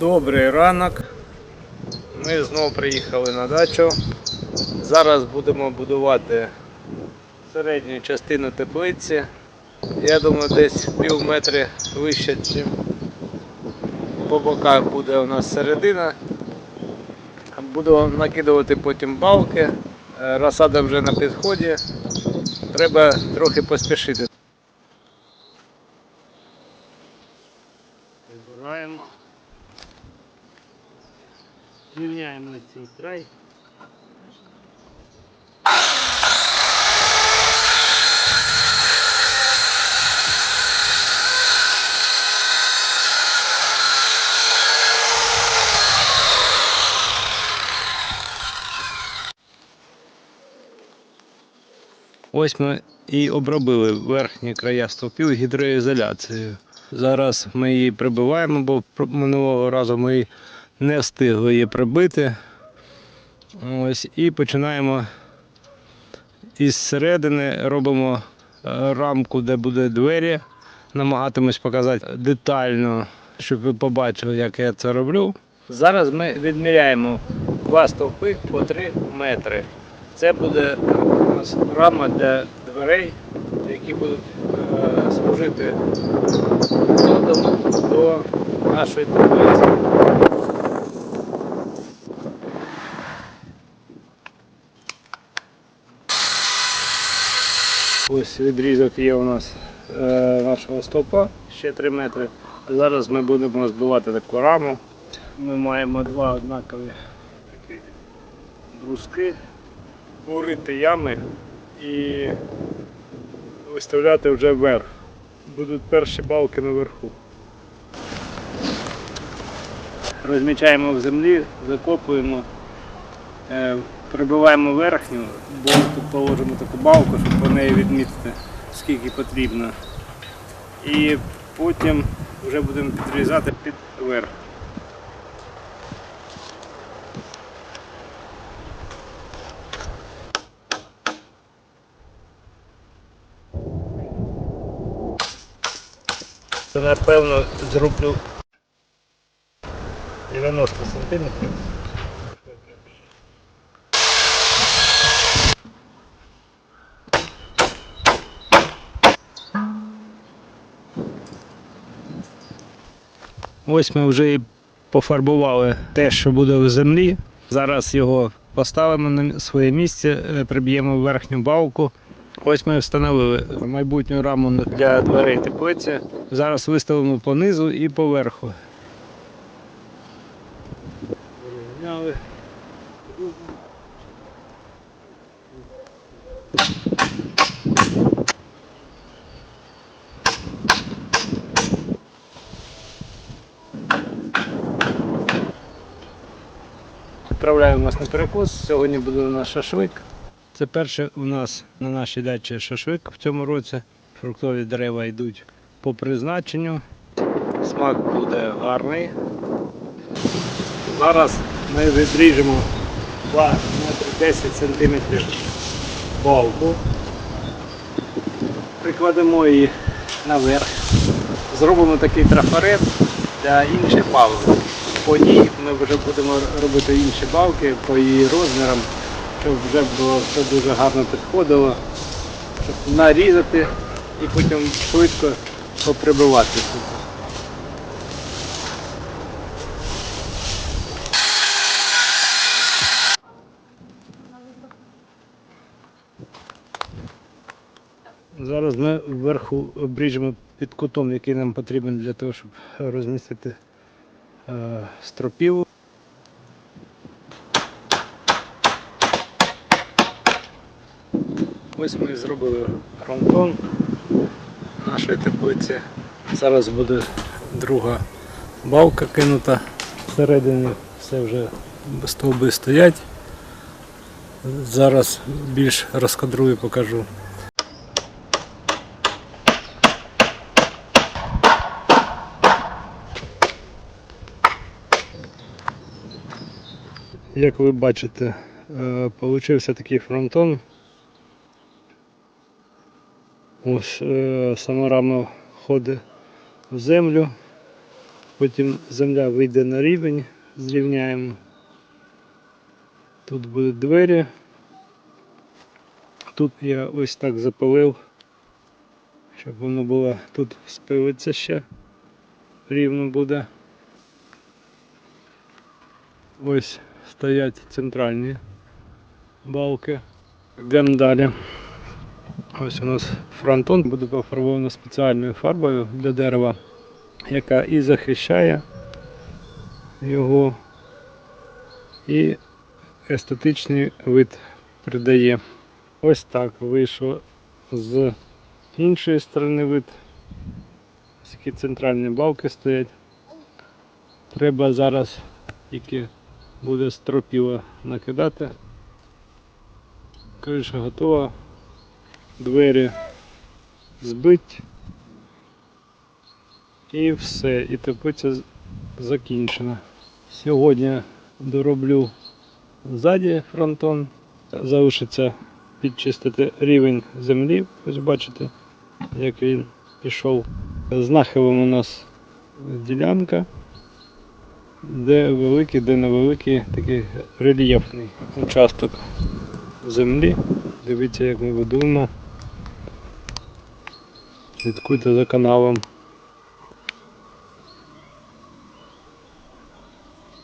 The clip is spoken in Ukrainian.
Добрий ранок. Ми знову приїхали на дачу. Зараз будемо будувати середню частину теплиці. Я думаю, десь пів метри вище, ніж по боках буде у нас середина. Буду накидувати потім балки. Е, Розсада вже на підході. Треба трохи поспішити. Рівняємо цей край. Ось ми і обробили верхні края стовпів гідроізоляцією. Зараз ми її прибиваємо, бо минулого разу ми не встигли її прибити. Ось, і починаємо із середини, робимо е, рамку, де буде двері. Намагатимусь показати детально, щоб ви побачили, як я це роблю. Зараз ми відміряємо два стовпи по 3 метри. Це буде у нас рама для дверей, які будуть е, служити входом до нашої теплиці. Ось відрізок є у нас е, нашого стовпа, ще 3 метри. Зараз ми будемо збивати таку раму. Ми маємо два однакові бруски, бурити ями і виставляти вже вверх. Будуть перші балки наверху. Розмічаємо в землі, закопуємо, е, прибиваємо верхню, бо тут положимо таку балку, щоб по неї відмітити, скільки потрібно. І потім вже будемо підрізати під верх. Напевно зроблю 90 сантиметрів. Ось ми вже і пофарбували те, що буде в землі. Зараз його поставимо на своє місце, е, приб'ємо верхню балку. Ось ми встановили майбутню раму для дверей теплиці. Зараз виставимо по низу і по верху. Порівняли. Відправляємо вас на перекус. Сьогодні буде у нас шашлик. Це перше у нас на нашій дачі шашлик в цьому році. Фруктові дерева йдуть по призначенню. Смак буде гарний. Зараз ми відріжемо 2 метри 10 сантиметрів балку. Прикладемо її наверх. Зробимо такий трафарет для інших балок. По ній ми вже будемо робити інші балки по її розмірам, щоб вже було все дуже гарно підходило, щоб нарізати і потім швидко поприбивати тут. Зараз ми вверху обріжемо під кутом, який нам потрібен для того, щоб розмістити е, стропілу. Ось ми зробили фронтон нашої теплиці. Зараз буде друга балка кинута всередині, все вже стовби стоять. Зараз більш розкадрую, покажу. Як ви бачите, е, получився такий фронтон. Ось е, рама ходить в землю. Потім земля вийде на рівень, зрівняємо. Тут будуть двері. Тут я ось так запилив, щоб воно було тут спилиться ще. Рівно буде. Ось стоять центральні балки. Йдемо далі. Ось у нас фронтон буде пофарбовано спеціальною фарбою для дерева, яка і захищає його, і естетичний вид придає. Ось так вийшло з іншої сторони вид. Ось центральні балки стоять. Треба зараз тільки буде стропіло накидати. Криша готова. Двері збить. І все. І теплиця закінчена. Сьогодні дороблю ззаді фронтон. Залишиться підчистити рівень землі. Ось бачите, як він пішов. З нахилом у нас ділянка, де великий, де невеликий такий рельєфний участок землі. Дивіться, як ми будуємо. Слідкуйте за каналом.